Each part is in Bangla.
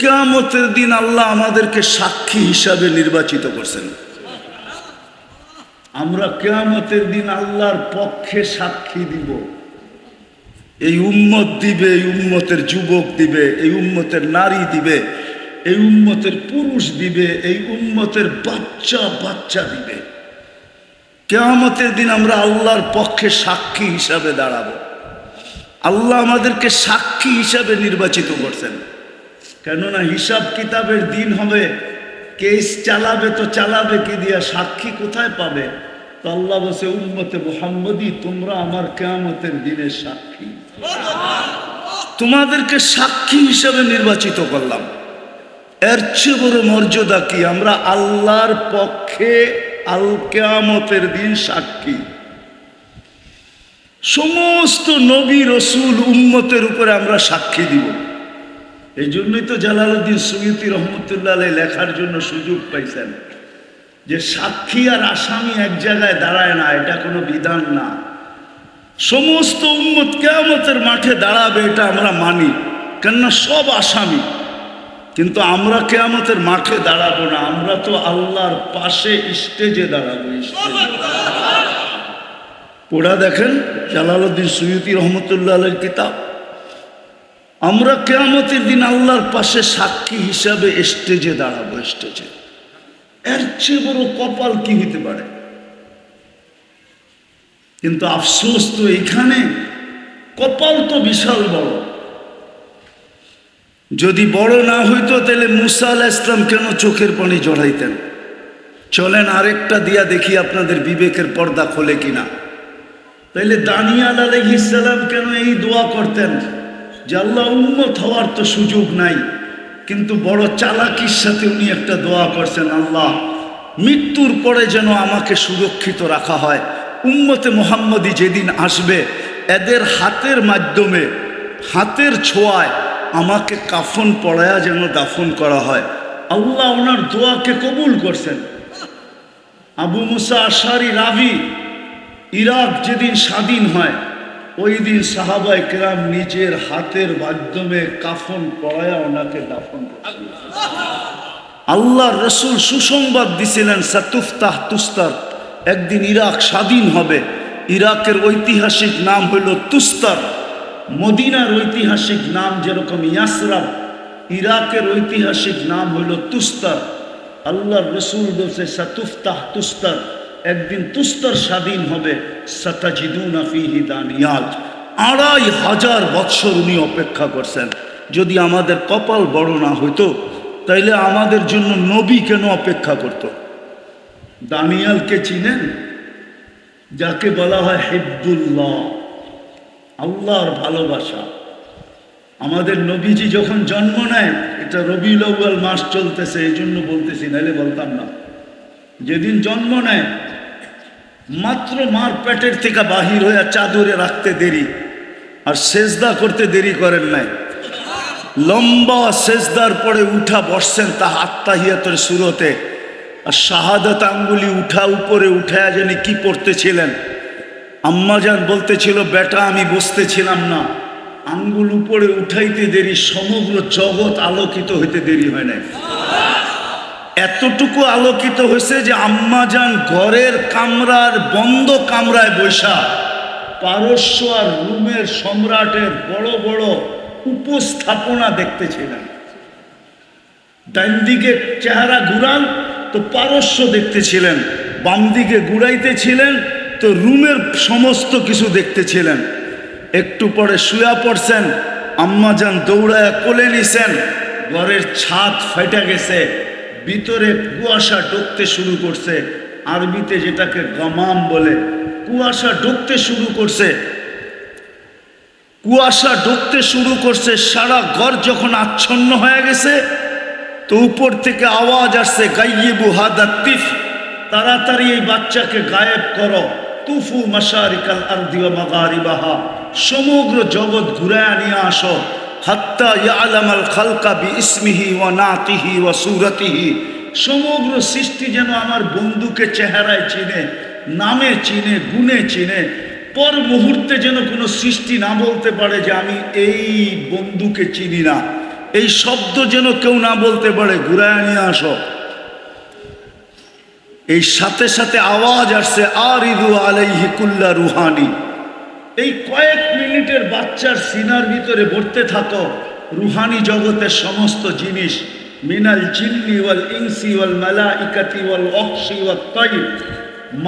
কেয়ামতের দিন আল্লাহ আমাদেরকে সাক্ষী হিসাবে নির্বাচিত করছেন। আমরা কেয়ামতের দিন আল্লাহর পক্ষে সাক্ষী দিব। এই উম্মত দিবে, এই উম্মতের যুবক দিবে, এই উম্মতের নারী দিবে, এই উম্মতের পুরুষ দিবে, এই উম্মতের বাচ্চা বাচ্চা দিবে। কেয়ামতের দিন আমরা আল্লাহর পক্ষে সাক্ষী হিসাবে দাঁড়াবো। আল্লাহ আমাদেরকে সাক্ষী হিসাবে নির্বাচিত করছেন। কেননা হিসাব কিতাবের দিন হবে, কেস চালাবে তো চালাবে, কি দিয়া সাক্ষী কোথায় পাবে? তো আল্লাহ বসে উম্মতে মোহাম্মদী, তোমরা আমার কেয়ামতের দিনের সাক্ষী। তোমাদেরকে সাক্ষী হিসাবে নির্বাচিত করলাম। এর চেয়ে বড় মর্যাদা কি? আমরা আল্লাহর পক্ষে আল কেয়ামতের দিন সাক্ষী। সমস্ত নবী রসুল উম্মতের উপরে আমরা সাক্ষী দিব। এই জন্যই তো জালালউদ্দিন সৈয়দি রহমতুল্লাহ লেখার জন্য সুযোগ পাইছেন যে সাক্ষী আর আসামি এক জায়গায় দাঁড়ায় না, এটা কোনো বিধান না। সমস্ত উম্মত কেয়ামতের মাঠে দাঁড়াবে, এটা আমরা মানি, কেননা সব আসামি। কিন্তু আমরা কেয়ামতের মাঠে দাঁড়াবো না, আমরা তো আল্লাহর পাশে স্টেজে দাঁড়াবো পড়া দেখেন জালালউদ্দিন সৈয়দি রহমতুল্লাহ কিতাব। আমরা কেয়ামতের দিন আল্লাহর পাশে সাক্ষী হিসাবে স্টেজে দাঁড়াবো, স্টেজে। এর চেয়ে বড় কপাল কি হইতে পারে? কিন্তু আফসোস তো এখানে কপাল তো বিশাল বড়। যদি বড় না হইতো, তাহলে মুসা আলাহ ইসলাম কেন চোখের পানি জড়াইতেন? চলেন আরেকটা দিয়া দেখি আপনাদের বিবেকের পর্দা খোলে কিনা। তাইলে দানিয়াল আলহিসাল্লাম কেন এই দোয়া করতেন? যে আল্লাহ উন্মত হওয়ার তো সুযোগ নাই। কিন্তু বড় চালাকির সাথে উনি একটা দোয়া করছেন, আল্লাহ, মৃত্যুর পরে যেন আমাকে সুরক্ষিত রাখা হয়। উম্মতে মোহাম্মদী যেদিন আসবে, এদের হাতের মাধ্যমে, হাতের ছোঁয়ায় আমাকে কাফন পড়ায়া যেন দাফন করা হয়। আল্লাহ ওনার দোয়াকে কবুল করছেন। আবু মুসা আশারি রাভি ইরাক যেদিন স্বাধীন হয় ওই দিন সাহাবাই কেরাম নিজের হাতের মাধ্যমে কাফন পড়ায়া ওনাকে দাফন আল্লাহ রসুল সুসংবাদ দিছিলেন, সাতুফতাহ তুস্তার, একদিন ইরাক স্বাধীন হবে। ইরাকের ঐতিহাসিক নাম হইল তুস্তার। মদিনার ঐতিহাসিক নাম যেরকম ইয়াসরাব, ইরাকের ঐতিহাসিক নাম হইল তুস্তার। আল্লাহ রসুল বলছে, সাতুফতাহ তুস্তার। একদিন তুস্তর স্বাধীন হবে আড়াই হাজার বৎসর উনি অপেক্ষা করছেন। যদি আমাদের কপাল বড় না হইতো, তাইলে আমাদের জন্য নবী কেন অপেক্ষা করত? দানিয়ালকে চিনেন? যাকে বলা হয় হেব্দুল্লাহ আল্লাহর ভালোবাসা। আমাদের নবীজি যখন জন্ম নেয়, এটা রবি আউ্বাল মাস চলতেছে এই জন্য বলতেছি নাহলে বলতাম না। যেদিন জন্ম নেয় মাত্র মার পেটের থেকে বাহির হয়ে চাদরে রাখতে দেরি, আর সেজদা করতে দেরি করেন নাই। লম্বা সেজদার পরে উঠা বসছেন তা আত্মাহিয়াতের সুরতে, আর শাহাদাত আঙ্গুলি উঠা উপরে উঠা জানি কি পড়তেছিলেন। আম্মাজান বলতেছিল, বেটা, আমি বসতেছিলাম না। আঙ্গুল উপরে উঠাইতে দেরি, সমগ্র জগৎ আলোকিত হইতে দেরি হয় নাই। এতটুকু আলোকিত হয়েছে যে আম্মাজান ঘরের কামরার বন্ধ কামরায় বৈশা। পারস্য আর রুমের সম্রাটের বড় বড় উপস্থাপনা দেখতেছিলেন ডান দিকে চেহারা ঘুরান তো পারস্য দেখতেছিলেন। বাম দিকে ঘুরাইতেছিলেন, তো রুমের সমস্ত কিছু দেখতেছিলেন। একটু পরে শুয়া পড়ছেন আম্মাজান দৌড়ায় কোলে নিছেন, ঘরের ছাদ ফেটে গেছে। ভিতরে কুয়াশা ঢুকতে শুরু করছে। আরবিতে যেটাকে গমাম বলে, কুয়াশা ঢুকতে শুরু করছে। কুয়াশা ঢুকতে শুরু করছে, সারা ঘর যখন আচ্ছন্ন হয়ে গেছে, তো উপর থেকে আওয়াজ আসছে, গাইয়েবু হাদাতিফ তাড়াতাড়ি এই বাচ্চাকে গায়েব করো। তুফু মাসারিকাল আরদিওয়া মাগারিবাহা, সমগ্র জগৎ ঘুরায় নিয়ে আসো। হাত্তা ইয়ালামাল খালকা বি ইসমিহি ওয়া নাতিহি ওয়া সুরতিহি। সমগ্র সৃষ্টি যেন আমার বন্ধুকে চেহারায় চিনে, নামে চিনে, গুণে চিনে, পর মুহূর্তে যেন কোনো সৃষ্টি না বলতে পারে যে আমি এই বন্ধুকে চিনি না। এই শব্দ যেন কেউ না বলতে পারে, ঘুরায় নিয়ে আসো। এই সাথে সাথে আওয়াজ আসছে আর ইদু আলাইহি কুল্লা রুহানি। এই কয়েক মিনিটের বাচ্চার সিনার ভিতরে ভরতে থাকো। রুহানি জগতের সমস্ত জিনিস, মিনাল জিন্নি ওয়াল ইনসি ওয়াল মালাইকাতি ওয়াল অক্সি ওয়াল তাইব।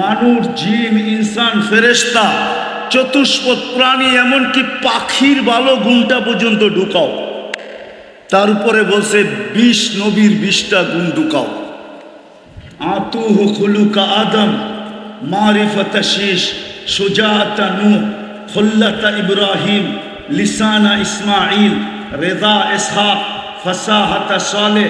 মানুষ জিন, ইনসান, ফেরেশতা, চতুষ্পদ প্রাণী, এমনকি পাখির ভালো গুণটা পর্যন্ত ঢুকাও। তার উপরে বলছে, বিশ নবীর বিশটা গুণ ঢুকাও। আতুহ খুলুকা আদম, মারিফত শীষ, সুজাতা নূ خلة إبراهيم لسان إسماعيل رضا إسحاق فصاحة صالح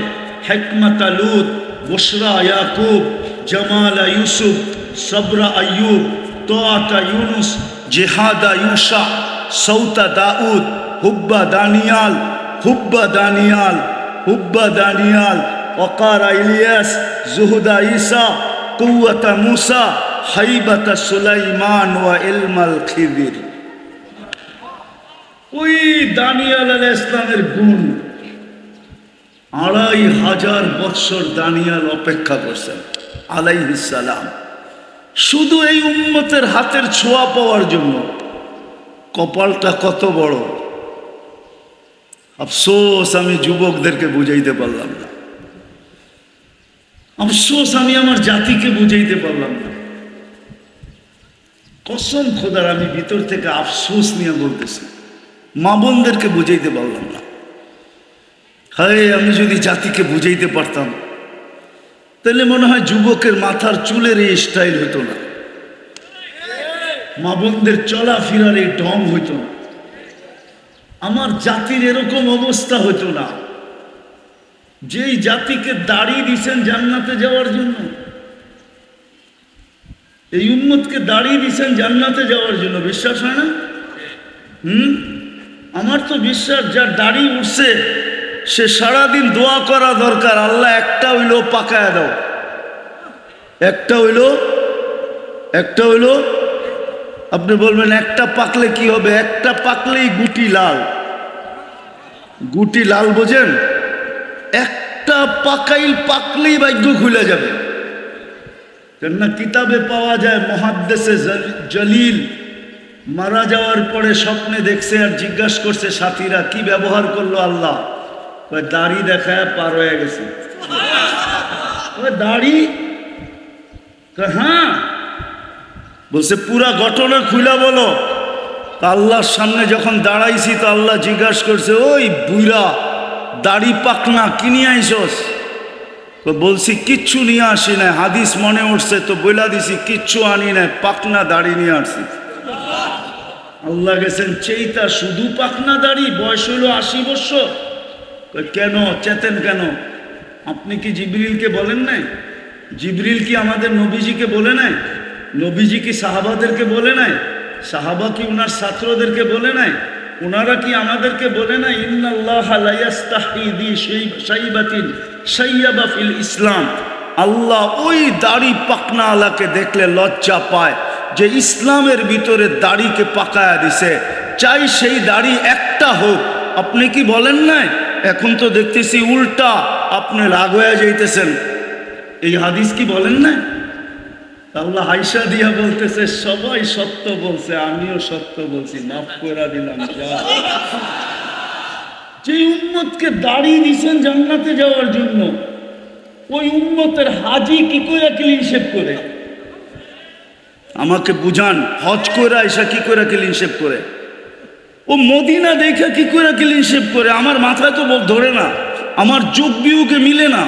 حكمة لوط بشرى يعقوب جمال يوسف صبر أيوب طاعة يونس جهاد يوشع صوت داود حب دانيال حب دانيال حب دانيال وقار إلياس زهد عيسى قوة موسى هيبة سليمان وعلم الخضر ওই দানিয়াল আল ইসলামের গুণ। আড়াই হাজার বৎসর দানিয়াল অপেক্ষা করছেন, আলাইহিস সালাম। শুধু এই উম্মতের হাতের ছোঁয়া পাওয়ার জন্য। কপালটা কত বড়। আফসোস, আমি যুবকদেরকে বুঝাইতে পারলাম না। আফসোস, আমি আমার জাতিকে বুঝাইতে পারলাম না। কসম খোদার, আমি ভিতর থেকে আফসোস নিয়ে বলতেছি। মা বোনদেরকে বুঝাইতে পারলাম না। হায়, আমি যদি জাতিকে বুঝাইতে পারতাম, তাহলে মনে হয় যুবকের মাথার চুলের এই স্টাইল হতো না। মা বোনদের চলাফেরার এই ঢং হইতো না। আমার জাতির এরকম অবস্থা হতো না। যেই জাতিকে দাঁড়িয়ে দিছেন জান্নাতে যাওয়ার জন্য, এই উম্মতকে দাঁড়িয়ে দিছেন জান্নাতে যাওয়ার জন্য, বিশ্বাস হয় না? হুম? আমার তো বিশ্বাস, যার দাড়ি উঠছে সে সারাদিন দোয়া করা দরকার। আল্লাহ একটা হইল পাকায় দাও। একটা হইল একটা হইল, আপনি বলবেন, একটা পাকলে কি হবে? একটা পাকলেই গুটি লাল। গুটি লাল বোঝেন? একটা পাকাইল পাকলেই ভাগ্য খুলে যাবে। কেননা কিতাবে পাওয়া যায়, মহাদ্দেশে জলিল মারা যাওয়ার পরে স্বপ্নে দেখছে আর জিজ্ঞাসা করছে, সাথীরা, কি ব্যবহার করল আল্লাহ? দাড়ি দেখায় পার হয়ে গেছে। দাড়ি? হ্যাঁ। বলছে, পুরা ঘটনা খুলা বলো। আল্লাহর সামনে যখন দাঁড়াইছি, তো আল্লাহ জিজ্ঞাসা করছে, ওই বুইরা দাড়ি পাকনা কিনি আইসস? তো বলছি, কিচ্ছু নিয়ে আসি না হাদিস মনে উঠছে, তো বইলা দিছি, কিচ্ছু আনি না পাকনা, দাড়ি নিয়ে আসছি। আল্লাহ গেছেন চেইতা শুধু পাকনা দাড়ি বয়স হইল আশি কই, কেন? চেতেন কেন? আপনি কি জিবরিলকে বলেন নাই? জিবরিল কি আমাদের নবীজিকে বলে নাই? নবীজি কি সাহাবাদেরকে বলে নাই? সাহাবা কি ওনার ছাত্রদেরকে বলে নাই? ওনারা কি আমাদেরকে বলে নাই? ইসলাম। আল্লাহ ওই দাড়ি পাকনা আলাকে দেখলে লজ্জা পায়। যে ইসলামের ভিতরে দাড়িকে পাকায়া দিছে। চাই সেই দাড়ি একটা হোক। আপনি কি বলেন নাই? এখন তো দেখতেছি উল্টা আপনি রাগ হয়ে যাইতেছেন। এই হাদিস কি বলেন না তাহলে হাইসা দিয়া বলতেছে, সবাই সত্য বলছে, আমিও সত্য বলছি। মাফ করে দিলাম, যা। উম্মতকে দাঁড়িয়ে দিছেন জান্নাতে যাওয়ার জন্য, ওই উম্মতের হাজি কি করে ক্লিন শেপ করে? আমাকে বুঝান, হজ করে আইসা কি করে ক্লিন শেপ করে? ও মদিনা দেখা কি করে ক্লিন শেপ করে? আমার মাথায় তো ধরে না, আমার যোগ বিয়োগে মিলে না,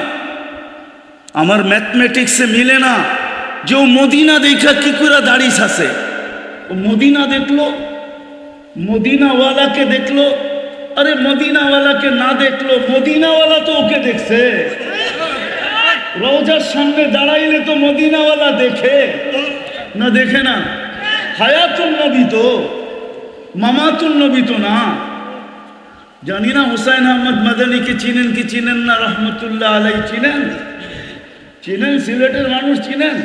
আমার ম্যাথমেটিক্সে মিলে না, যে ও মদিনা দেখা কি করে দাঁড়িয়ে আছে ও মদিনা দেখল, মদিনাওয়ালাকে দেখল, আরে মদিনাওয়ালাকে না দেখল, মদিনাওয়ালা তো ওকে দেখছে। রোজার সামনে দাঁড়াইলে তো মদিনাওয়ালা দেখে। না দেখে না? হায়াতুল নবী তো মামাতুল নবী তো না? জানি না হুসাইন আহমদ মাদানিকে চিনেন কি চিনেন না, রহমতুল্লাহ আলাই চিনেন? চিনেন? সিলেটের মানুষ চিনেন?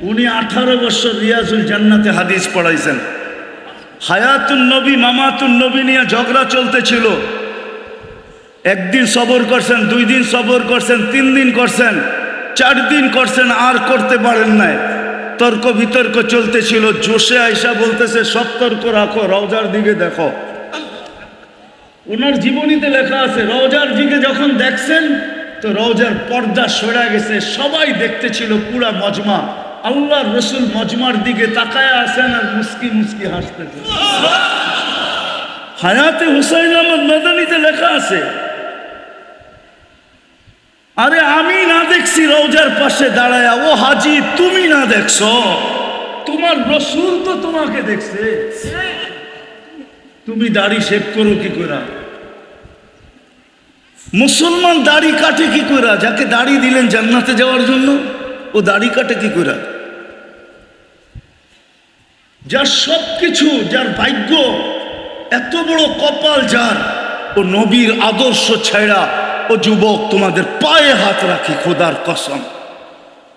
উনি আঠারো বছর রিয়াজুল জান্নাতে হাদিস পড়াইছেন। হায়াতুল নবী মামাতুল নবী নিয়ে ঝগড়া চলতেছিল। একদিন সবর করছেন, দুই দিন সবর করছেন, তিন দিন করছেন, চার দিন করছেন, আর করতে পারেন নাই। তর্ক বিতর্ক চলতেছিল, জোশে আইসা বলতেছে সব তর্ক রাখো, রওজার দিকে দেখো। ওনার জীবনীতে লেখা আছে, রওজার দিকে যখন দেখছেন, তো রওজার পর্দা সরে গেছে, সবাই দেখতেছিল পুরা মজমা। আল্লাহ রসুল মজমার দিকে তাকায় আছেন আর মুস্কি মুস্কি হাসতেছে। হায়াতে হুসাইন আহমদ মাদানিতে লেখা আছে আরে আমি না দেখছি রওজার পাশে দাঁড়ায়। ও হাজি, তুমি না দেখছ? তোমার রসুল তো তোমাকে দেখছে। তুমি দাড়ি শেভ করো কি করে মুসলমান দাড়ি কাটে কি করে যাকে দাড়ি দিলেন জান্নাতে যাওয়ার জন্য, ও দাড়ি কাটে কি করে যার সব কিছু যার ভাগ্য, এত বড় কপাল যার, ও নবীর আদর্শ ছেড়া ও যুবক, তোমাদের পায়ে হাত রাখি খোদার কসম।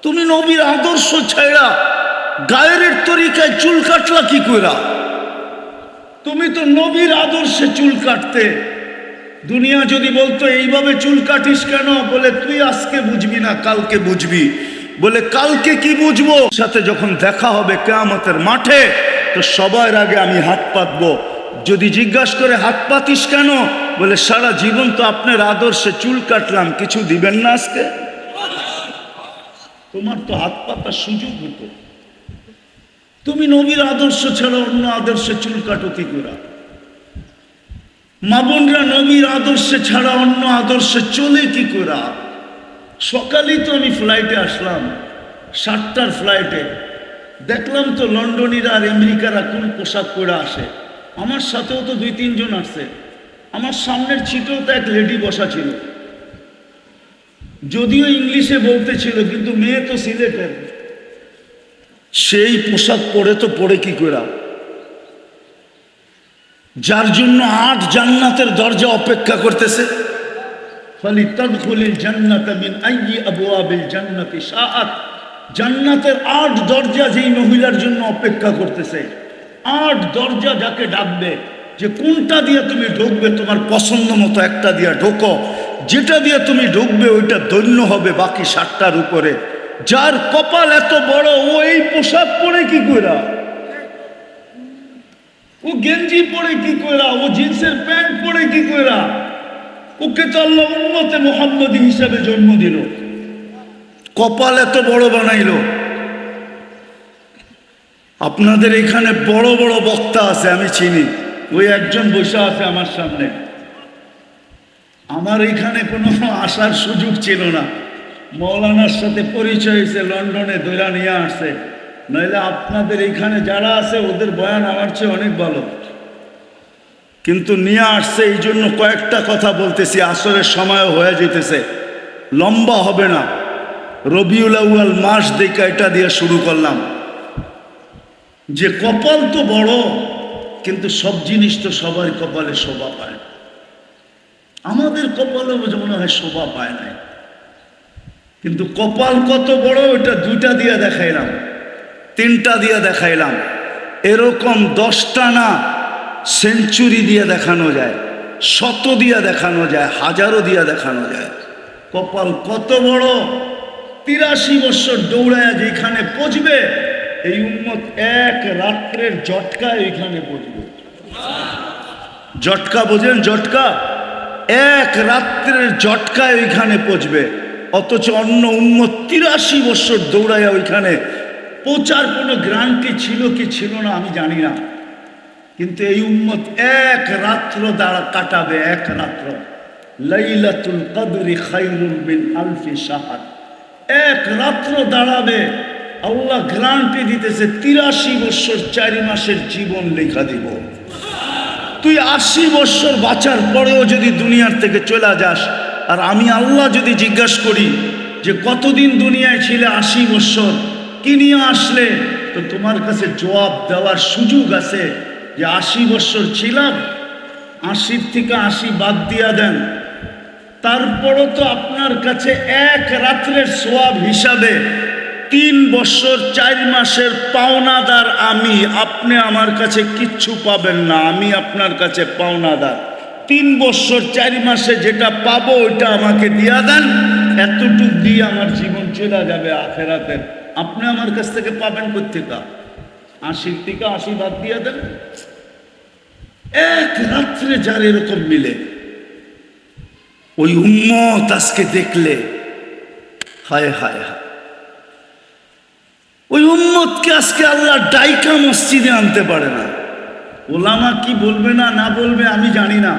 তুমি নবীর আদর্শ ছেড়া গায়ের তরিকায় চুল কাটলা কি কইরা? তুমি তো নবীর আদর্শে চুল কাটতে। দুনিয়া যদি বলতো, এইভাবে চুল কাটিস কেন? বলে, তুই আজকে বুঝবি না, কালকে বুঝবি। বলে, কালকে কি বুঝব? সাথে যখন দেখা হবে কেয়ামতের মাঠে, তো সবার আগে আমি হাত পাতবো। যদি জিজ্ঞাসা করে, হাত পাতিস কেন? বলে, সারা জীবন তো আপনার আদর্শে চুল কাটলাম, কিছু দিবেন না আজকে? তোমার তো হাত পাতার সুযোগ হতো। তুমি নবীর আদর্শ ছাড়া অন্য আদর্শে চুল কাটো কি করে? মা বোনরা নবীর আদর্শে ছাড়া অন্য আদর্শে চলে কি করে? সকালেই তো আমি ফ্লাইটে আসলাম, সাতটার ফ্লাইটে দেখলাম তো লন্ডনীরা আর আমেরিকারা কোন পোশাক পরে আসে। আমার সাথেও তো দুই, তিনজন আসছে। আমার সামনের ছিটেও তো এক লেডি বসা ছিল। যদিও ইংলিশে বলতে ছিল, কিন্তু মেয়ে তো সিলেটের। সেই পোশাক পরে তো পরে কি করে যার জন্য আট জান্নাতের দরজা অপেক্ষা করতেছে। জান্নাতের আট দরজা যেই মহিলার জন্য অপেক্ষা করতেছে, আট দরজা যাকে ডাকবে যে কোনটা দিয়ে তুমি ঢুকবে, তোমার পছন্দ মতো একটা দিয়ে ঢোকো। যেটা দিয়ে তুমি ঢুকবে, ওইটা দৈন্য হবে বাকি সাতটার উপরে। যার কপাল এত বড়, ও এই পোশাক পরে কি কইরা? ও গেঞ্জি পরে কি কইরা? ও জিন্সের প্যান্ট পরে কি কইরা? ওকে তো আল্লাহ উম্মতে মোহাম্মদী হিসাবে জন্ম দিল। কপাল এত বড় বানাইলো। আপনাদের এখানে বড় বড় বক্তা আছে, আমি চিনি। ওই একজন বসে আছে আমার সামনে। আমার এখানে কোনো আসার সুযোগ ছিল না। মৌলানার সাথে পরিচয় হয়েছে, লন্ডনে দৈরা নিয়ে আসছে। নইলে আপনাদের এখানে যারা আছে, ওদের বয়ান আমার চেয়ে অনেক ভালো। কিন্তু নিয়ে আসছে, এই জন্য কয়েকটা কথা বলতেছি, আসরের সময়ও হয়ে যেতেছে। লম্বা হবে না। রবিউল আউয়াল মাস দেখা এটা দিয়ে শুরু করলাম। যে কপাল তো বড় কিন্তু সব জিনিস তো সবার কপালে শোভা পায়। আমাদের কপালে মনে হয় শোভা পায় নাই। কিন্তু কপাল কত বড় ওইটা দুইটা দিয়ে দেখাইলাম, তিনটা দিয়ে দেখাইলাম। এরকম দশটা না সেঞ্চুরি দিয়ে দেখানো যায়, শত দিয়া দেখানো যায়, হাজারো দিয়া দেখানো যায়। কপাল কত বড়, তিরাশি বছর দৌড়ায় যেখানে পচবে এই উন্মত এক রাত্রের জটকায় ওইখানে পচবে জটকা বোঝেন, জটকা? এক রাত্রের জটকায় ওইখানে পচবে। অথচ অন্য উন্মত তিরাশি বছর দৌড়াইয়া ওইখানে পৌঁছার কোনো গ্রান্টি ছিল কি ছিল না আমি জানি না। কিন্তু এই উম্মত এক রাত্র দ্বারা কাটাবে, এক রাত্র। লাইলাতুল কদরি খাইরুল বিন আলফি সাহাদ এক রাত্র দাঁড়াবে আল্লাহ গ্রান্টি দিতেছে তিরাশি বৎসর চারি মাসের জীবন লেখা দিব। তুই আশি বৎসর বাঁচার পরেও যদি দুনিয়ার থেকে চলে যাস, আর আমি আল্লাহ যদি জিজ্ঞাসা করি যে কতদিন দুনিয়ায় ছিলে আশি বৎসর কি নিয়ে আসলে, তো তোমার কাছে জবাব দেওয়ার সুযোগ আছে যে আশি বৎসর ছিলাম, আশির থেকে আশি বাদ দিয়া দেন। তারপরও তো আপনার কাছে এক রাত্রের সোয়াব হিসাবে তিন বছর, চার মাসের পাওনাদার আমি। আপনি আমার কাছে কিচ্ছু পাবেন না, আমি আপনার কাছে পাওনাদার। তিন বছর, চারি মাসে যেটা পাবো ওইটা আমাকে দিয়া দেন। এতটুক দিয়ে আমার জীবন চলে যাবে আখেরাতের। আপনি আমার কাছ থেকে পাবেন কোথেকা আশির থেকে আশি বাদ দিয়ে দেন। এক রাত্রে যার এরকম মিলে। ওই উম্মত আজকে দেখলে, হায় হায় হায়। ওই উম্মতকে আজকে আল্লাহ ডাইকা মসজিদে আনতে পারে না। ওলামা কি বলবে না না বলবে আমি জানি না,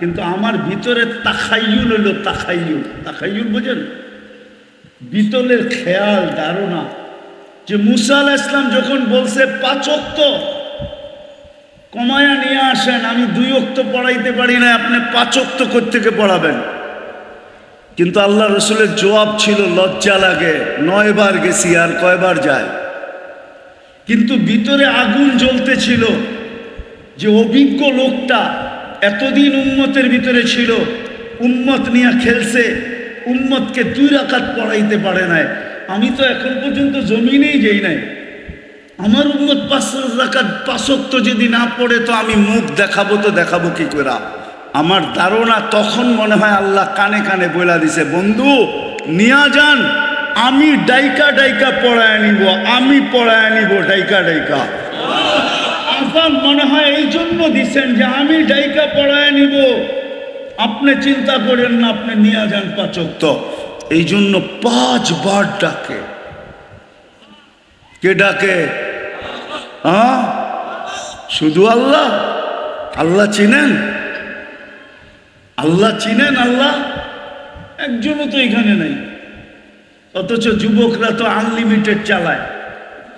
কিন্তু আমার ভিতরে তাখাইয়ুল হলো তাখাইয়ুল। তাখাইয়ুল বোঝেন? বিতলের খেয়াল, ধারণা। যে মুসা আলাহ ইসলাম যখন বলছে পাঁচক্ত কমায়া নিয়ে আসেন, আমি দুই অক্ত পড়াইতে পারি না আপনি পাঁচক্ত থেকে পড়াবেন? কিন্তু আল্লাহ রসুলের জবাব ছিল, লজ্জা লাগে, নয়বার গেছি আর কয়বার যায়। কিন্তু ভিতরে আগুন জ্বলতেছিল যে অভিজ্ঞ লোকটা এতদিন উম্মতের ভিতরে ছিল, উম্মত নিয়ে খেলছে, উম্মতকে দুই রাকাত পড়াইতে পারে নাই। আমি তো এখন পর্যন্ত জমিনেই যাই নাই। আমার উম্মত পাঁচ রাকাত পাঁচক্ত যদি না পড়ে তো আমি মুখ দেখাবো তো দেখাবো কি করে? আমার ধারণা তখন মনে হয় আল্লাহ কানে কানে বইলা দিছে, বন্ধু, নিয়া যান, আমি ডাইকা ডাইকা পড়ায় নিব, আমি পড়ায় নিব ডাইকা ডাইকা। আসান মনে হয় এই জন্য দিছেন যে আমি ডাইকা পড়ায় নিব। আপনি চিন্তা করেন না, আপনি নিয়ে যান পাচক তো। এই জন্য পাঁচবার ডাকে। কে ডাকে? হ্যাঁ শুধু আল্লাহ? আল্লাহ চিনেন? আল্লাহ চিনেন আল্লাহ? একজনও তো এখানে নেই। অথচ যুবকরা তো আনলিমিটেড চালায়।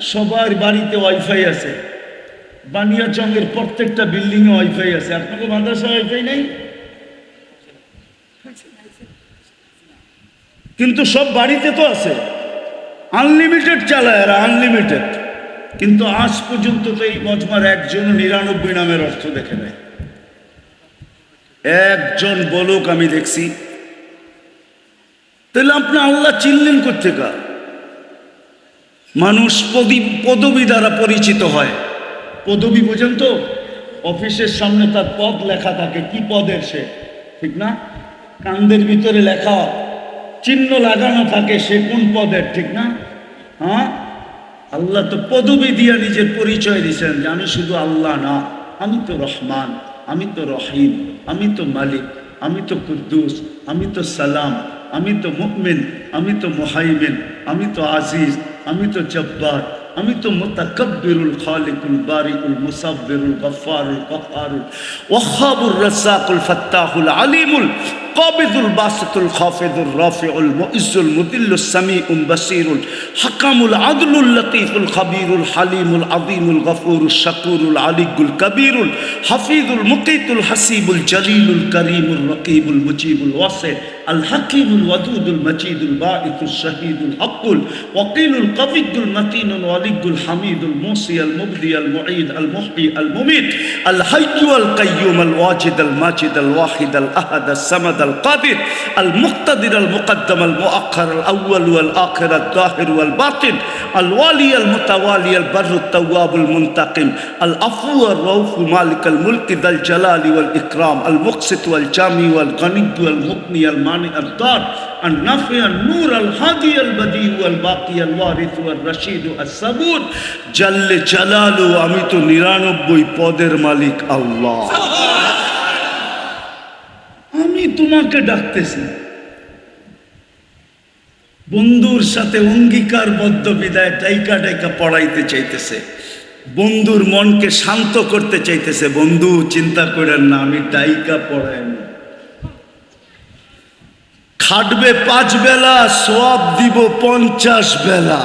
সবার বাড়িতে ওয়াইফাই আছে। বানিয়াচঙ্গের প্রত্যেকটা বিল্ডিংয়ে ওয়াইফাই আছে। আপনাকে মাদ্রাসা ওয়াইফাই নেই? কিন্তু সব বাড়িতে তো আছে। আনলিমিটেড চালায় আর আনলিমিটেড কিন্তু আজ পর্যন্ত তো এই মজমার একজন নিরানব্বই নামের অর্থ দেখে নেয় একজন বলুক আমি দেখছি। তাহলে আপনি আল্লাহ চিনলেন কোথেকা মানুষ পদী পদবি দ্বারা পরিচিত হয়। পদবি বোঝেন তো? অফিসের সামনে তার পদ লেখা থাকে। কি পদের সে? ঠিক না? কান্দের ভিতরে লেখা চিহ্ন লাগানো থাকে সে কোন পদের, ঠিক না? হ্যাঁ? আল্লাহ তো পদবি দিয়া নিজের পরিচয় দিয়েছেন যে আমি শুধু আল্লাহ না, আমি তো রহমান, আমি তো রহিম। আমি তো মালিক, আমি তো কুদ্দুস, আমি তো সালাম, আমি তো মুকমিন আমি তো মোহাইমিন, আমি তো আজিজ, আমি তো জব্বার, আমি তো মুতাকব্বিরুল খালিকুল বারিকুল মুসাব্বিরুল গফারুল কহারুল ওয়াহাবুর রসাকুল ফাত্তাহুল আলিমুল قابض الباسط الخافض الرافع المؤز المذل السميع بصير الحكم العدل اللطيف الخبير الحليم العظيم الغفور الشكور العلي الكبير الحفيظ المقيت الحسيب الجليل الكريم الرقيب المجيب الواسع الحكيم الودود المجيد الباعث الشهيد الحق الوقيل القوي المتين الولي الحميد الموصي المبدي المعيد المحيي المميت الحي القيوم الواجد الماجد الواحد الأحد الصمد القادر المقتدر المقدم المؤخر الأول والآخر الظاهر والباطن الوالي المتوالي البر التواب المنتقم العفو الرؤوف مالك الملك ذا الجلال والإكرام المقسط والجامي والغني والمغني المانع الضار النافع النور الهادي البديع والباقي الوارث والرشيد الصبور جل جلاله আমি তো নিরানব্বই পদের মালিক আল্লাহ আমি তোমাকে ডাকতেছি বন্ধুর সাথে অঙ্গীকারবদ্ধ বিদায় ডাইকা ডাইকা পড়াইতে চাইতেছে বন্ধুর মনকে শান্ত করতে চাইতেছে বন্ধু চিন্তা করেন না আমি ডাইকা পড়াই না খাটবে পাঁচ বেলা সব দিব পঞ্চাশ বেলা।